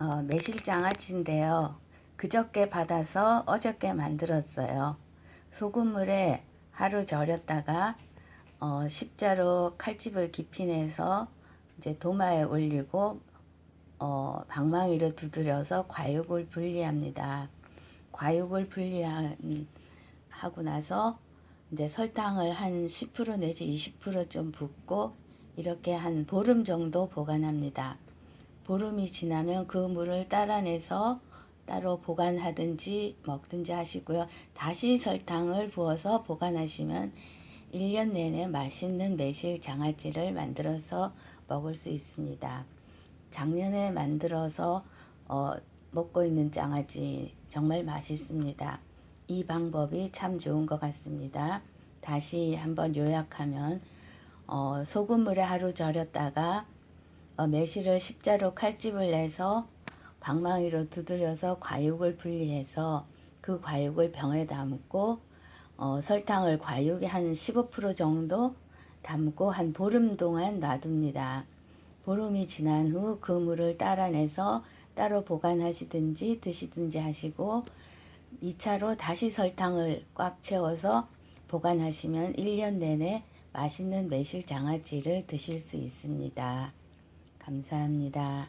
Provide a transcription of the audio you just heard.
어, 매실장아찌인데요. 그저께 받아서 어저께 만들었어요. 소금물에 하루 절였다가 어, 십자로 칼집을 깊이 내서 이제 도마에 올리고 어, 방망이로 두드려서 과육을 분리합니다. 과육을 분리하고 나서 이제 설탕을 한 10% 내지 20%좀 붓고 이렇게 한 보름 정도 보관합니다. 보름이 지나면 그 물을 따라내서 따로 보관하든지 먹든지 하시고요. 다시 설탕을 부어서 보관하시면 1년 내내 맛있는 매실 장아찌를 만들어서 먹을 수 있습니다. 작년에 만들어서 어, 먹고 있는 장아찌 정말 맛있습니다. 이 방법이 참 좋은 것 같습니다. 다시 한번 요약하면 어, 소금물에 하루 절였다가 어, 매실을 십자로 칼집을 내서 방망이로 두드려서 과육을 분리해서 그 과육을 병에 담고 어, 설탕을 과육에 한 15% 정도 담고 한 보름 동안 놔둡니다. 보름이 지난 후 그 물을 따라내서 따로 보관하시든지 드시든지 하시고 2차로 다시 설탕을 꽉 채워서 보관하시면 1년 내내 맛있는 매실 장아찌를 드실 수 있습니다. 감사합니다.